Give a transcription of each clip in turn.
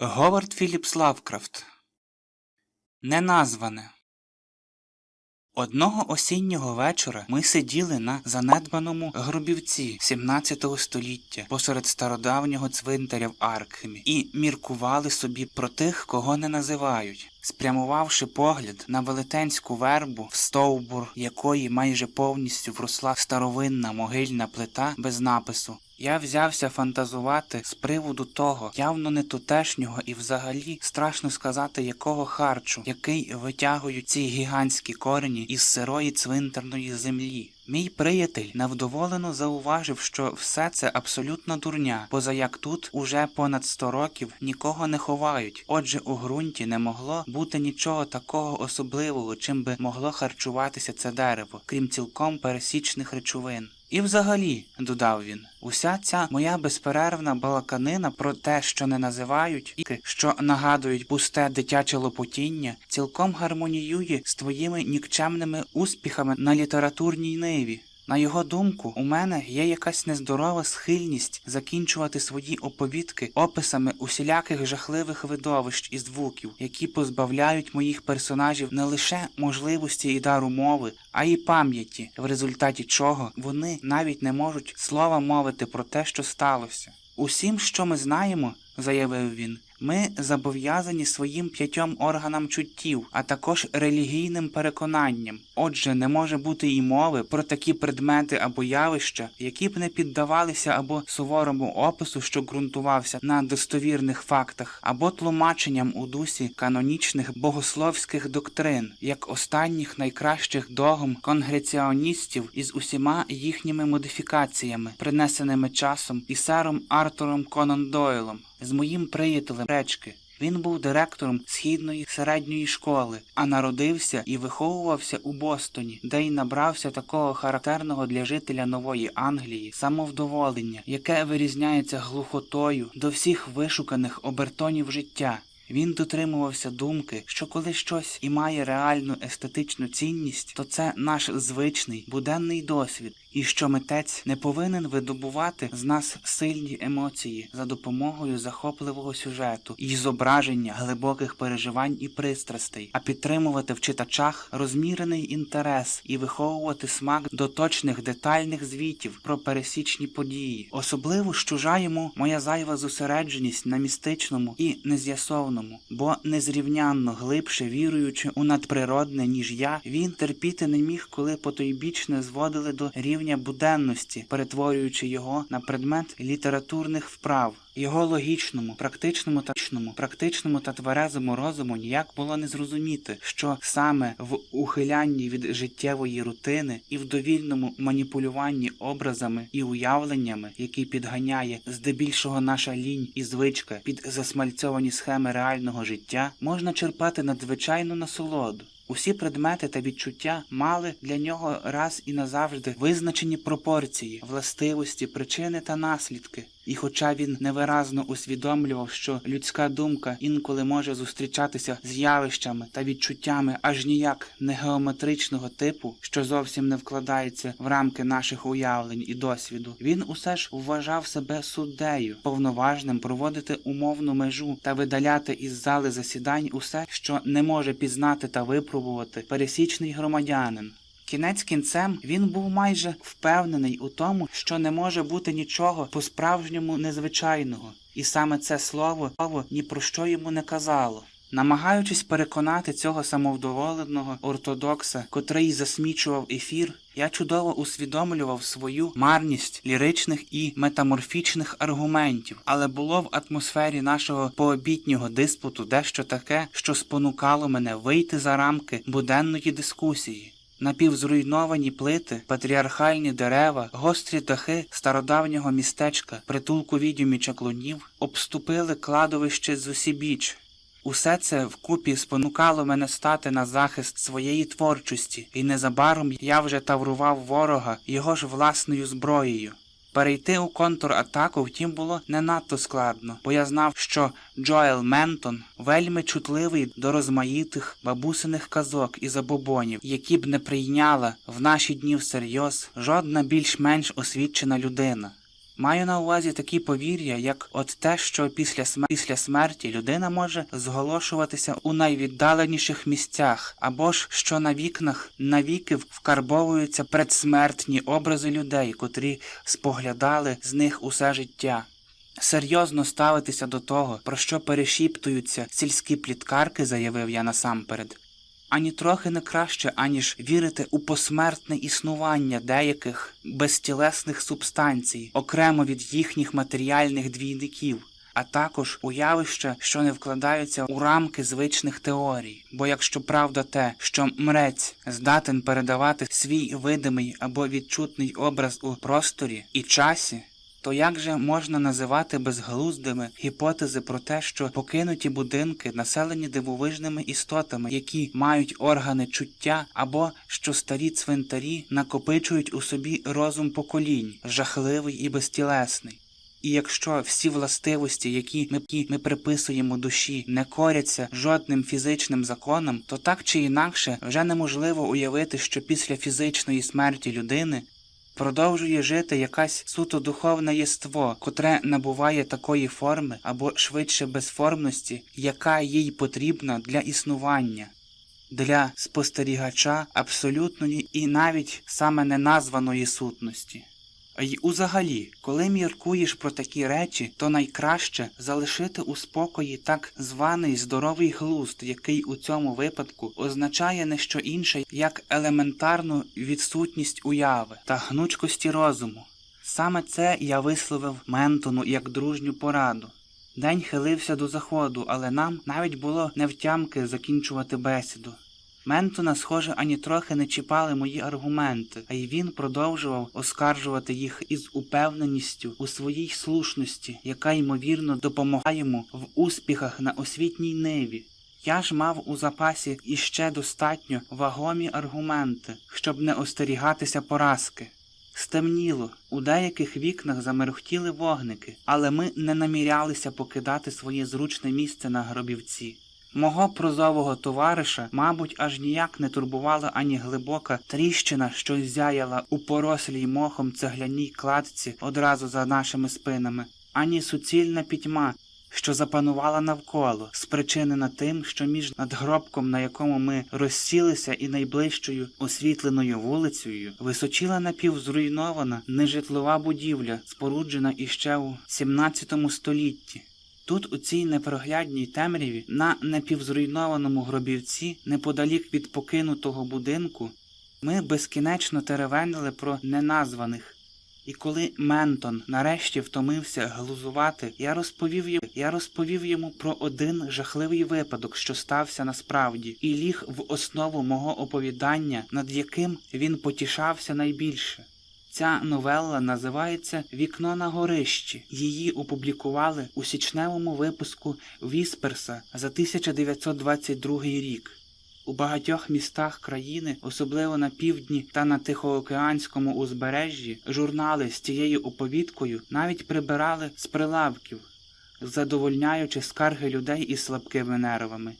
Говард Філіпс Лавкрафт Неназване Одного осіннього вечора ми сиділи на занедбаному грубівці 17 століття посеред стародавнього цвинтаря в Аркхемі і міркували собі про тих, кого не називають, спрямувавши погляд на велетенську вербу, в стовбур якої майже повністю вросла старовинна могильна плита без напису. Я взявся фантазувати з приводу того явно не тутешнього і взагалі страшно сказати якого харчу, який витягують ці гігантські корені із сирої цвинтарної землі. Мій приятель невдоволено зауважив, що все це абсолютно дурня, поза як тут уже понад 100 років нікого не ховають. Отже, у ґрунті не могло бути нічого такого особливого, чим би могло харчуватися це дерево, крім цілком пересічних речовин. І взагалі, додав він, уся ця моя безперервна балаканина про те, що не називають, і що нагадують пусте дитяче лопотіння, цілком гармоніює з твоїми нікчемними успіхами на літературній ниві. На його думку, у мене є якась нездорова схильність закінчувати свої оповідки описами усіляких жахливих видовищ і звуків, які позбавляють моїх персонажів не лише можливості і дару мови, а й пам'яті, в результаті чого вони навіть не можуть слова мовити про те, що сталося. Усім, що ми знаємо, заявив він, ми зобов'язані своїм п'ятьом органам чуттів, а також релігійним переконанням. Отже, не може бути і мови про такі предмети або явища, які б не піддавалися або суворому опису, що ґрунтувався на достовірних фактах, або тлумаченням у дусі канонічних богословських доктрин, як останніх найкращих догм конгреціоністів із усіма їхніми модифікаціями, принесеними часом і сером Артуром Конан Дойлом з моїм приятелем речки. Він був директором східної середньої школи, а народився і виховувався у Бостоні, де й набрався такого характерного для жителя нової Англії самовдоволення, яке вирізняється глухотою до всіх вишуканих обертонів життя. Він дотримувався думки, що коли щось і має реальну естетичну цінність, то це наш звичний буденний досвід, і що митець не повинен видобувати з нас сильні емоції за допомогою захопливого сюжету і зображення глибоких переживань і пристрастей, а підтримувати в читачах розмірений інтерес і виховувати смак до точних детальних звітів про пересічні події. Особливо щужа йому моя зайва зосередженість на містичному і нез'ясованому, бо незрівнянно глибше віруючи у надприродне, ніж я, він терпіти не міг, коли потойбічне зводили до рівня буденності, перетворюючи його на предмет літературних вправ. Його логічному, практичному та практичному та тверезому розуму ніяк було не зрозуміти, що саме в ухилянні від життєвої рутини і в довільному маніпулюванні образами і уявленнями, які підганяє здебільшого наша лінь і звичка під засмальцьовані схеми реального життя, можна черпати надзвичайну насолоду. Усі предмети та відчуття мали для нього раз і назавжди визначені пропорції, властивості, причини та наслідки. І хоча він невиразно усвідомлював, що людська думка інколи може зустрічатися з явищами та відчуттями аж ніяк не геометричного типу, що зовсім не вкладається в рамки наших уявлень і досвіду, він усе ж вважав себе суддею, повноважним проводити умовну межу та видаляти із зали засідань усе, що не може пізнати та випробувати пересічний громадянин. Кінець кінцем він був майже впевнений у тому, що не може бути нічого по-справжньому незвичайного, і саме це слово слово ні про що йому не казало. Намагаючись переконати цього самовдоволеного ортодокса, котрий засмічував ефір, я чудово усвідомлював свою марність ліричних і метаморфічних аргументів, але було в атмосфері нашого пообітнього диспуту дещо таке, що спонукало мене вийти за рамки буденної дискусії. Напівзруйновані плити, патріархальні дерева, гострі дахи стародавнього містечка, притулку відьомі чаклунів обступили кладовище з усібіч. Усе це вкупі спонукало мене стати на захист своєї творчості, і незабаром я вже таврував ворога його ж власною зброєю. Перейти у контратаку, втім, було не надто складно, бо я знав, що Джоел Ментон вельми чутливий до розмаїтих бабусиних казок і забобонів, які б не прийняла в наші дні всерйоз жодна більш-менш освічена людина. Маю на увазі такі повір'я, як от те, що після, см... після смерті людина може зголошуватися у найвіддаленіших місцях, або ж що на вікнах навіки вкарбовуються предсмертні образи людей, котрі споглядали з них усе життя. Серйозно ставитися до того, про що перешіптуються сільські пліткарки, заявив я насамперед. Ані трохи не краще, аніж вірити у посмертне існування деяких безтілесних субстанцій, окремо від їхніх матеріальних двійників, а також у явища, що не вкладаються у рамки звичних теорій. Бо якщо правда те, що мрець здатен передавати свій видимий або відчутний образ у просторі і часі, то як же можна називати безглуздими гіпотези про те, що покинуті будинки населені дивовижними істотами, які мають органи чуття, або що старі цвинтарі накопичують у собі розум поколінь, жахливий і безтілесний? І якщо всі властивості, які ми, ми приписуємо душі, не коряться жодним фізичним законом, то так чи інакше вже неможливо уявити, що після фізичної смерті людини продовжує жити якась суто духовне єство, котре набуває такої форми або швидше безформності, яка їй потрібна для існування. Для спостерігача абсолютної і навіть саме неназваної сутності. Й узагалі, коли міркуєш про такі речі, то найкраще залишити у спокої так званий здоровий глузд, який у цьому випадку означає не що інше, як елементарну відсутність уяви та гнучкості розуму. Саме це я висловив Ментону як дружню пораду. День хилився до заходу, але нам навіть було невтямки закінчувати бесіду. Ментона, схоже, ані трохи не чіпали мої аргументи, а й він продовжував оскаржувати їх із упевненістю у своїй слушності, яка ймовірно допомагає йому в успіхах на освітній ниві. Я ж мав у запасі іще достатньо вагомі аргументи, щоб не остерігатися поразки. Стемніло, у деяких вікнах замерехтіли вогники, але ми не намірялися покидати своє зручне місце на гробівці. Мого прозового товариша, мабуть, аж ніяк не турбувала ані глибока тріщина, що зяяла у порослій мохом цегляній кладці одразу за нашими спинами, ані суцільна пітьма, що запанувала навколо, спричинена тим, що між надгробком, на якому ми розсілися, і найближчою освітленою вулицею, височила напівзруйнована нежитлова будівля, споруджена іще у 17 столітті. Тут, у цій непроглядній темряві, на напівзруйнованому гробівці, неподалік від покинутого будинку, ми безкінечно теревенили про неназваних. І коли Ментон нарешті втомився глузувати, я розповів йому, я розповів йому про один жахливий випадок, що стався насправді, і ліг в основу мого оповідання, над яким він потішався найбільше. Ця новелла називається Вікно на горищі. Її опублікували у січневому випуску Вісперса за 1922 рік. У багатьох містах країни, особливо на півдні та на Тихоокеанському узбережжі, журнали з цією оповідкою навіть прибирали з прилавків, задовольняючи скарги людей із слабкими нервами.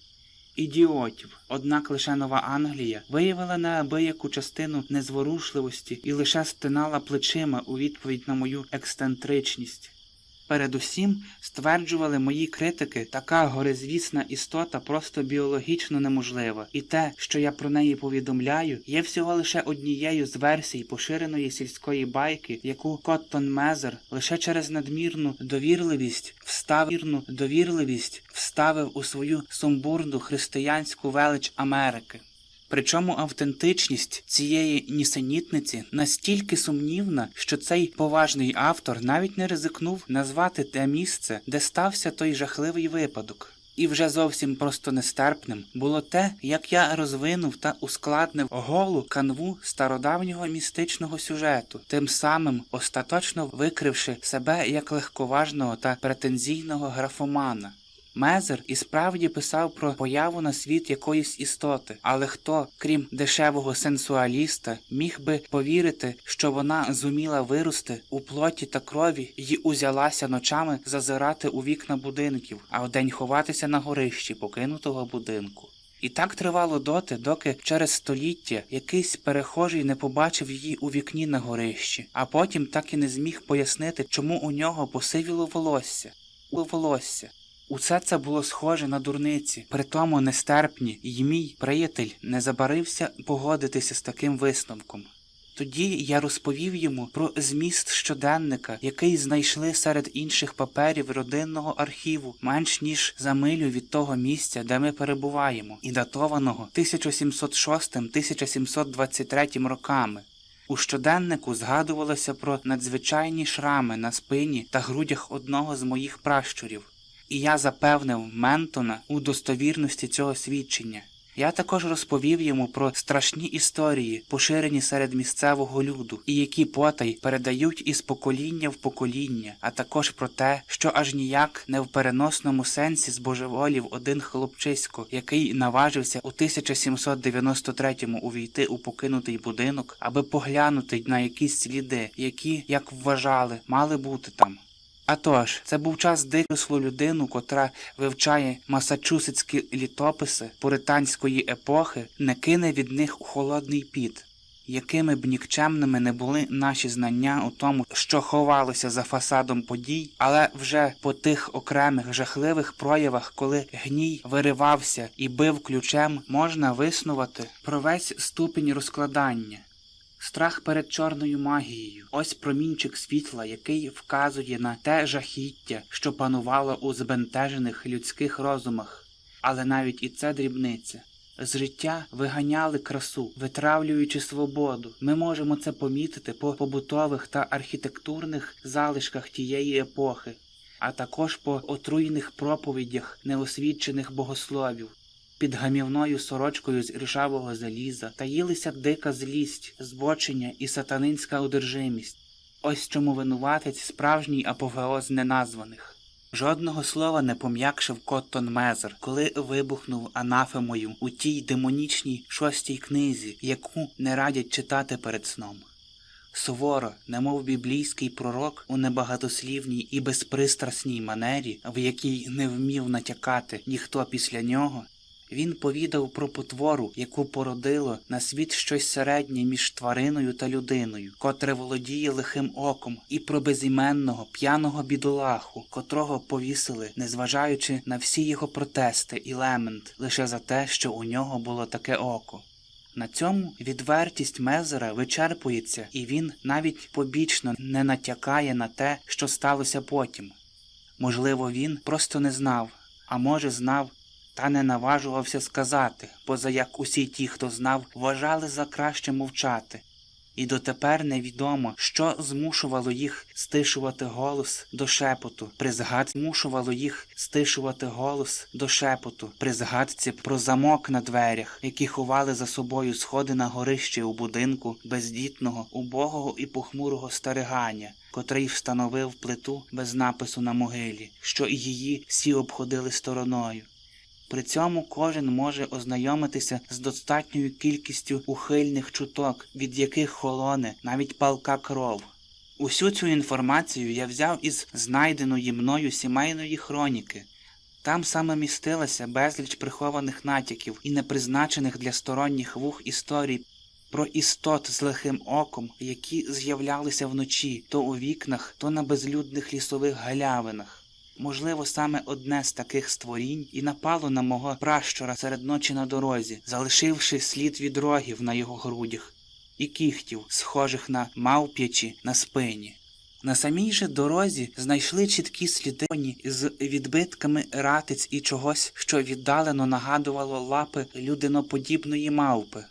Ідіотів, однак лише Нова Англія виявила неабияку частину незворушливості і лише стинала плечима у відповідь на мою ексцентричність. Передусім, стверджували мої критики, така горизвісна істота просто біологічно неможлива, і те, що я про неї повідомляю, є всього лише однією з версій поширеної сільської байки, яку Коттон Мезер лише через надмірну довірливість вставірну довірливість вставив у свою сумбурну християнську велич Америки. Причому автентичність цієї нісенітниці настільки сумнівна, що цей поважний автор навіть не ризикнув назвати те місце, де стався той жахливий випадок. І вже зовсім просто нестерпним було те, як я розвинув та ускладнив голу канву стародавнього містичного сюжету, тим самим остаточно викривши себе як легковажного та претензійного графомана. Мезер і справді писав про появу на світ якоїсь істоти, але хто, крім дешевого сенсуаліста, міг би повірити, що вона зуміла вирости у плоті та крові і узялася ночами зазирати у вікна будинків, а вдень ховатися на горищі покинутого будинку. І так тривало доти, доки через століття якийсь перехожий не побачив її у вікні на горищі, а потім так і не зміг пояснити, чому у нього посивіло волосся. Волосся. Усе це було схоже на дурниці, притому нестерпні, і мій приятель не забарився погодитися з таким висновком. Тоді я розповів йому про зміст щоденника, який знайшли серед інших паперів родинного архіву, менш ніж за милю від того місця, де ми перебуваємо, і датованого 1706-1723 роками. У щоденнику згадувалося про надзвичайні шрами на спині та грудях одного з моїх пращурів, і я запевнив Ментона у достовірності цього свідчення. Я також розповів йому про страшні історії, поширені серед місцевого люду, і які потай передають із покоління в покоління, а також про те, що аж ніяк не в переносному сенсі збожеволів один хлопчисько, який наважився у 1793-му увійти у покинутий будинок, аби поглянути на якісь сліди, які, як вважали, мали бути там. А тож, це був час дикослу людину, котра вивчає масачусетські літописи пуританської епохи, не кине від них у холодний піт. Якими б нікчемними не були наші знання у тому, що ховалося за фасадом подій, але вже по тих окремих жахливих проявах, коли гній виривався і бив ключем, можна виснувати про весь ступінь розкладання. Страх перед чорною магією. Ось промінчик світла, який вказує на те жахіття, що панувало у збентежених людських розумах. Але навіть і це дрібниця. З життя виганяли красу, витравлюючи свободу. Ми можемо це помітити по побутових та архітектурних залишках тієї епохи, а також по отруйних проповідях неосвідчених богословів. Під гамівною сорочкою з ржавого заліза таїлися дика злість, збочення і сатанинська одержимість. Ось чому винуватець справжній апофеоз неназваних. Жодного слова не пом'якшив Коттон Мезер, коли вибухнув анафемою у тій демонічній шостій книзі, яку не радять читати перед сном. Суворо, немов біблійський пророк у небагатослівній і безпристрасній манері, в якій не вмів натякати ніхто після нього, він повідав про потвору, яку породило на світ щось середнє між твариною та людиною, котре володіє лихим оком, і про безіменного п'яного бідолаху, котрого повісили, незважаючи на всі його протести і лемент, лише за те, що у нього було таке око. На цьому відвертість Мезера вичерпується, і він навіть побічно не натякає на те, що сталося потім. Можливо, він просто не знав, а може, знав та не наважувався сказати, поза як усі ті, хто знав, вважали за краще мовчати. І дотепер невідомо, що змушувало їх стишувати голос до шепоту, при згад змушувало їх стишувати голос до шепоту, при згадці про замок на дверях, які ховали за собою сходи на горище у будинку бездітного, убогого і похмурого старигання, котрий встановив плиту без напису на могилі, що і її всі обходили стороною. При цьому кожен може ознайомитися з достатньою кількістю ухильних чуток, від яких холоне навіть палка кров. Усю цю інформацію я взяв із знайденої мною сімейної хроніки. Там саме містилася безліч прихованих натяків і непризначених для сторонніх вух історій про істот з лихим оком, які з'являлися вночі то у вікнах, то на безлюдних лісових галявинах. Можливо, саме одне з таких створінь і напало на мого пращура серед ночі на дорозі, залишивши слід від рогів на його грудях і кіхтів, схожих на мавп'ячі на спині. На самій же дорозі знайшли чіткі сліди з відбитками ратиць і чогось, що віддалено нагадувало лапи людиноподібної мавпи.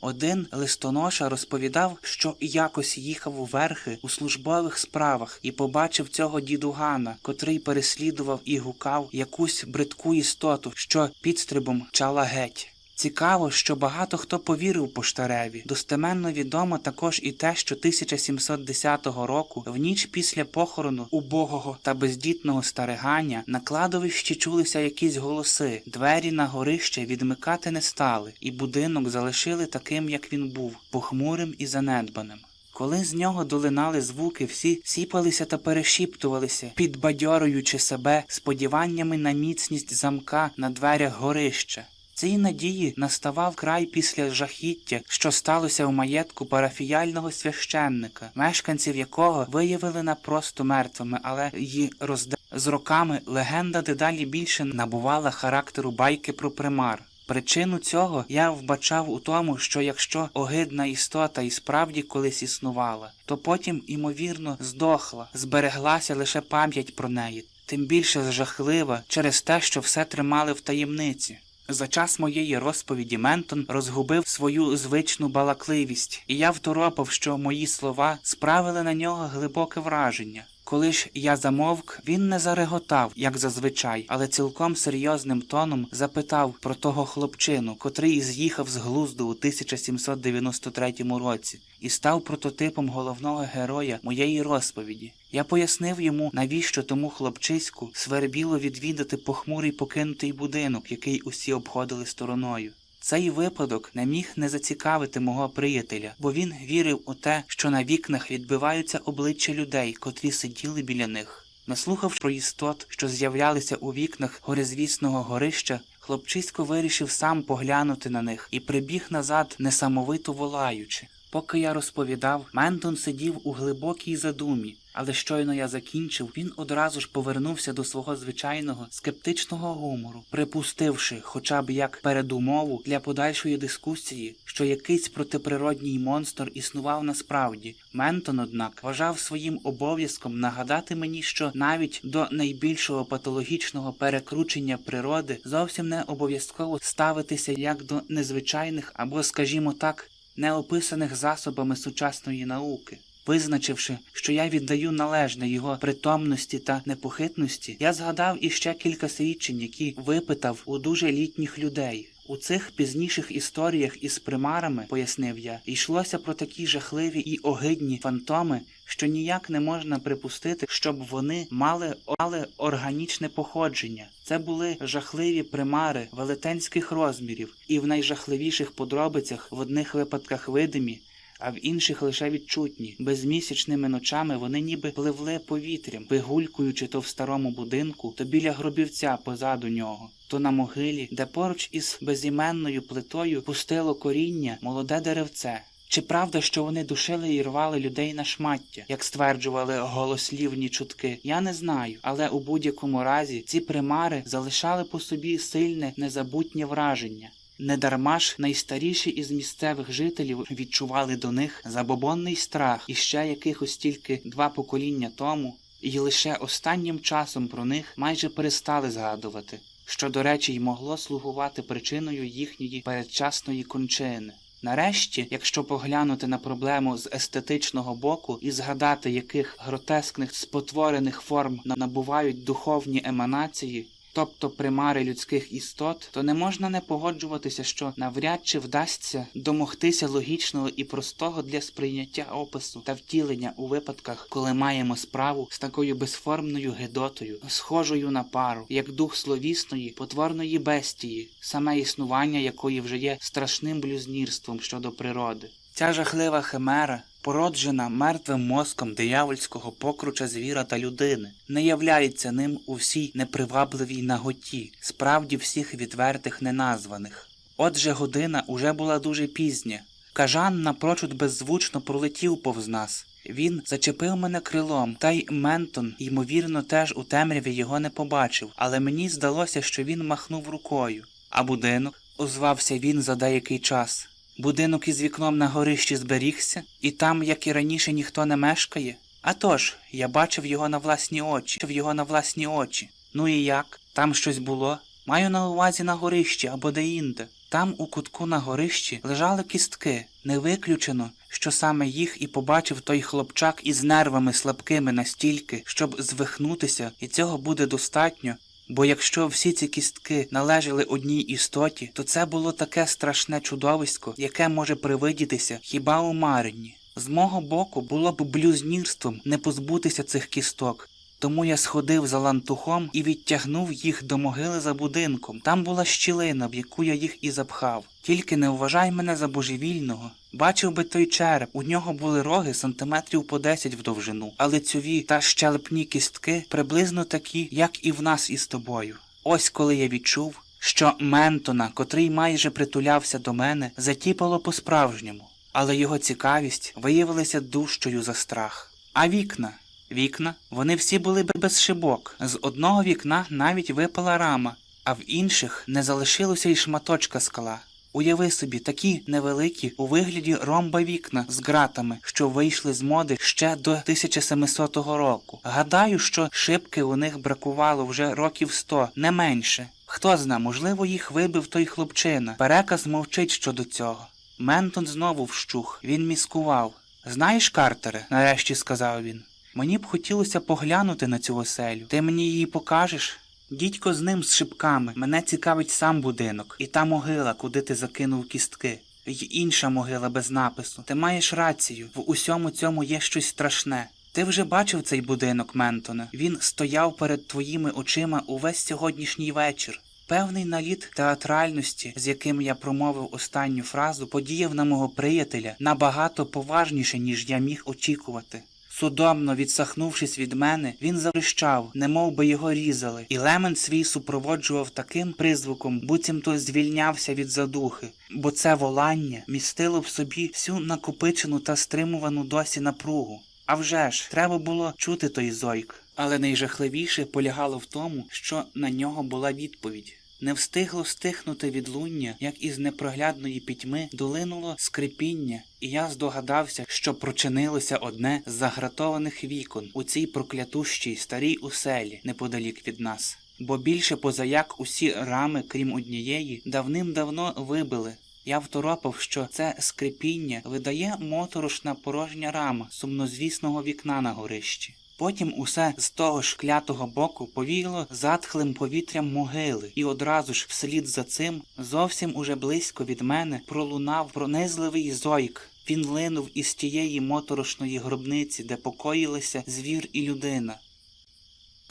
Один листоноша розповідав, що якось їхав у верхи у службових справах і побачив цього дідугана, котрий переслідував і гукав якусь бридку істоту, що підстрибом чала геть. Цікаво, що багато хто повірив поштареві. Достеменно відомо також і те, що 1710 року, в ніч після похорону убогого та бездітного старигання, на кладовищі чулися якісь голоси. Двері на горище відмикати не стали, і будинок залишили таким, як він був, похмурим і занедбаним. Коли з нього долинали звуки, всі сіпалися та перешіптувалися, підбадьорюючи себе сподіваннями на міцність замка на дверях горища. Цій надії наставав край після жахіття, що сталося у маєтку парафіяльного священника, мешканців якого виявили не просто мертвими, але й розда... З роками легенда дедалі більше набувала характеру байки про примар. Причину цього я вбачав у тому, що якщо огидна істота і справді колись існувала, то потім, імовірно, здохла, збереглася лише пам'ять про неї, тим більше жахлива через те, що все тримали в таємниці. За час моєї розповіді Ментон розгубив свою звичну балакливість, і я второпав, що мої слова справили на нього глибоке враження. Коли ж я замовк, він не зареготав, як зазвичай, але цілком серйозним тоном запитав про того хлопчину, котрий з'їхав з глузду у 1793 році і став прототипом головного героя моєї розповіді. Я пояснив йому, навіщо тому хлопчиську свербіло відвідати похмурий покинутий будинок, який усі обходили стороною. Цей випадок не міг не зацікавити мого приятеля, бо він вірив у те, що на вікнах відбиваються обличчя людей, котрі сиділи біля них. Наслухавши про істот, що з'являлися у вікнах горизвісного горища, хлопчисько вирішив сам поглянути на них і прибіг назад, несамовито волаючи. Поки я розповідав, Ментон сидів у глибокій задумі, але щойно я закінчив, він одразу ж повернувся до свого звичайного скептичного гумору, припустивши, хоча б як передумову для подальшої дискусії, що якийсь протиприродній монстр існував насправді. Ментон, однак, вважав своїм обов'язком нагадати мені, що навіть до найбільшого патологічного перекручення природи зовсім не обов'язково ставитися як до незвичайних або, скажімо так, неописаних засобами сучасної науки. Визначивши, що я віддаю належне його притомності та непохитності, я згадав іще кілька свідчень, які випитав у дуже літніх людей. У цих пізніших історіях із примарами, пояснив я, йшлося про такі жахливі і огидні фантоми, що ніяк не можна припустити, щоб вони мали, мали органічне походження. Це були жахливі примари велетенських розмірів, і в найжахливіших подробицях в одних випадках видимі, а в інших лише відчутні. Безмісячними ночами вони ніби пливли повітрям, вигулькуючи то в старому будинку, то біля гробівця позаду нього, то на могилі, де поруч із безіменною плитою пустило коріння молоде деревце. Чи правда, що вони душили і рвали людей на шмаття, як стверджували голослівні чутки? Я не знаю, але у будь-якому разі ці примари залишали по собі сильне незабутнє враження. Недарма ж найстаріші із місцевих жителів відчували до них забобонний страх і ще якихось тільки два покоління тому, і лише останнім часом про них майже перестали згадувати, що, до речі, й могло слугувати причиною їхньої передчасної кончини. Нарешті, якщо поглянути на проблему з естетичного боку і згадати, яких гротескних спотворених форм набувають духовні еманації, тобто примари людських істот, то не можна не погоджуватися, що навряд чи вдасться домогтися логічного і простого для сприйняття опису та втілення у випадках, коли маємо справу з такою безформною гидотою, схожою на пару, як дух словісної, потворної бестії, саме існування якої вже є страшним блюзнірством щодо природи. Ця жахлива химера породжена мертвим мозком диявольського покруча звіра та людини, не являється ним у всій непривабливій наготі, справді всіх відвертих неназваних. Отже, година уже була дуже пізня. Кажан напрочуд беззвучно пролетів повз нас. Він зачепив мене крилом, та й Ментон, ймовірно, теж у темряві його не побачив, але мені здалося, що він махнув рукою. А будинок, озвався він за деякий час. Будинок із вікном на горищі зберігся, і там, як і раніше, ніхто не мешкає. А тож, я бачив його на власні очі, його на власні очі. Ну і як? Там щось було? Маю на увазі на горищі або де-інде. Там у кутку на горищі лежали кістки. Не виключено, що саме їх і побачив той хлопчак із нервами слабкими настільки, щоб звихнутися, і цього буде достатньо, Бо якщо всі ці кістки належали одній істоті, то це було таке страшне чудовисько, яке може привидітися хіба у Марині. З мого боку було б блюзнірством не позбутися цих кісток. Тому я сходив за лантухом і відтягнув їх до могили за будинком. Там була щілина, в яку я їх і запхав. Тільки не вважай мене за божевільного. Бачив би той череп, у нього були роги сантиметрів по 10 в довжину, а лицьові та щелепні кістки приблизно такі, як і в нас із тобою. Ось коли я відчув, що Ментона, котрий майже притулявся до мене, затіпало по-справжньому, але його цікавість виявилася дужчою за страх. А вікна? Вікна, вони всі були без шибок. З одного вікна навіть випала рама, а в інших не залишилося й шматочка скла. Уяви собі, такі невеликі у вигляді ромба вікна з ґратами, що вийшли з моди ще до 1700 року. Гадаю, що шибки у них бракувало вже років сто, не менше. Хто зна, можливо, їх вибив той хлопчина. Переказ мовчить щодо цього. Ментон знову вщух, він міскував. Знаєш, Картере, нарешті сказав він. Мені б хотілося поглянути на цю оселю. Ти мені її покажеш? Дідько з ним з шибками. Мене цікавить сам будинок, і та могила, куди ти закинув кістки. Й інша могила без напису. Ти маєш рацію. В усьому цьому є щось страшне. Ти вже бачив цей будинок, Ментоне. Він стояв перед твоїми очима увесь сьогоднішній вечір. Певний наліт театральності, з яким я промовив останню фразу, подіяв на мого приятеля набагато поважніше, ніж я міг очікувати. Судомно відсахнувшись від мене, він завищав, немов би його різали, і лемент свій супроводжував таким призвуком, буцімто звільнявся від задухи, бо це волання містило в собі всю накопичену та стримувану досі напругу. А вже ж, треба було чути той зойк. Але найжахливіше полягало в тому, що на нього була відповідь. Не встигло стихнути відлуння, як із непроглядної пітьми долинуло скрипіння, і я здогадався, що прочинилося одне з загратованих вікон у цій проклятущій старій уселі неподалік від нас. Бо більше позаяк усі рами, крім однієї, давним-давно вибили. Я второпав, що це скрипіння видає моторошна порожня рама сумнозвісного вікна на горищі. Потім усе з того ж клятого боку повіяло затхлим повітрям могили, і одразу ж вслід за цим, зовсім уже близько від мене, пролунав пронизливий зойк. Він линув із тієї моторошної гробниці, де покоїлися звір і людина.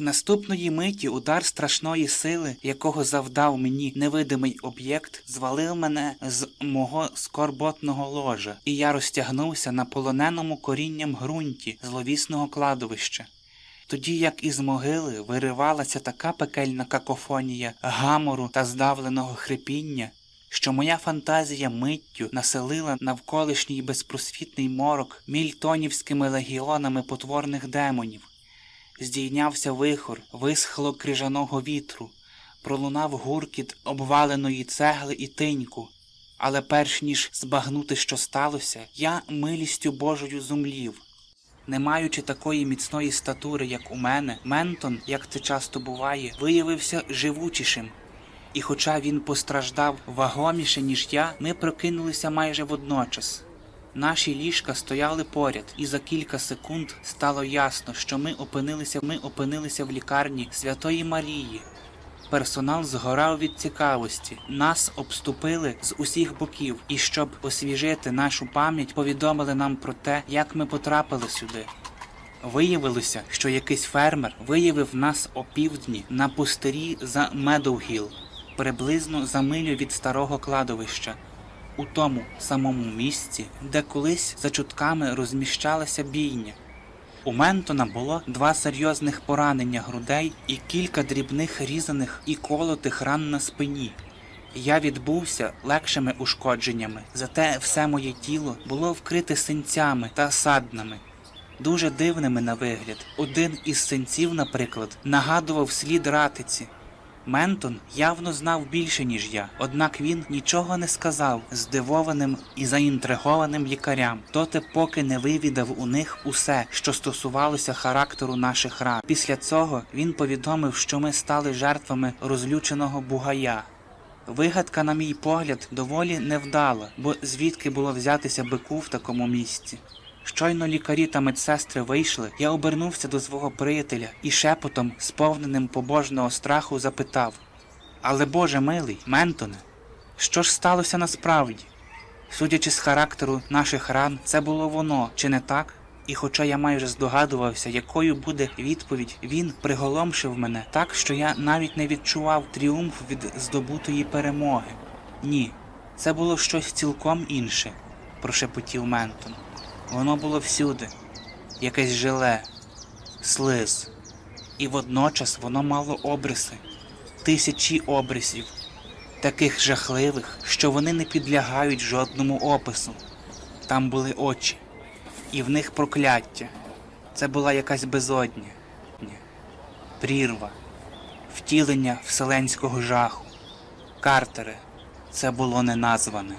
Наступної миті удар страшної сили, якого завдав мені невидимий об'єкт, звалив мене з мого скорботного ложа, і я розтягнувся на полоненому корінням ґрунті зловісного кладовища. Тоді як із могили виривалася така пекельна какофонія гамору та здавленого хрипіння, що моя фантазія миттю населила навколишній безпросвітний морок мільтонівськими легіонами потворних демонів. Здійнявся вихор висхло крижаного вітру, пролунав гуркіт обваленої цегли і тиньку. Але перш ніж збагнути, що сталося, я милістю Божою зумлів. Не маючи такої міцної статури, як у мене, Ментон, як це часто буває, виявився живучішим. І хоча він постраждав вагоміше, ніж я, ми прокинулися майже водночас. Наші ліжка стояли поряд, і за кілька секунд стало ясно, що ми опинилися, ми опинилися в лікарні Святої Марії. Персонал згорав від цікавості. Нас обступили з усіх боків, і щоб освіжити нашу пам'ять, повідомили нам про те, як ми потрапили сюди. Виявилося, що якийсь фермер виявив нас опівдні на пустирі за Медовгіл, приблизно за милю від старого кладовища, у тому самому місці, де колись за чутками розміщалася бійня. У Ментона було два серйозних поранення грудей і кілька дрібних різаних і колотих ран на спині. Я відбувся легшими ушкодженнями, зате все моє тіло було вкрите синцями та саднами, дуже дивними на вигляд. Один із синців, наприклад, нагадував слід ратиці. Ментон явно знав більше, ніж я, однак він нічого не сказав здивованим і заінтригованим лікарям, доти поки не вивідав у них усе, що стосувалося характеру наших ран. Після цього він повідомив, що ми стали жертвами розлюченого бугая. Вигадка, на мій погляд, доволі невдала, бо звідки було взятися бику в такому місці. Щойно лікарі та медсестри вийшли, я обернувся до свого приятеля і шепотом, сповненим побожного страху, запитав Але Боже милий, Ментоне, що ж сталося насправді? Судячи з характеру наших ран, це було воно, чи не так? І хоча я майже здогадувався, якою буде відповідь, він приголомшив мене так, що я навіть не відчував тріумф від здобутої перемоги. Ні, це було щось цілком інше, прошепотів Ментон. Воно було всюди, якесь желе, слиз, і водночас воно мало обриси, тисячі обрисів, таких жахливих, що вони не підлягають жодному опису. Там були очі, і в них прокляття. Це була якась безодня, прірва, втілення вселенського жаху. Картере, це було неназване.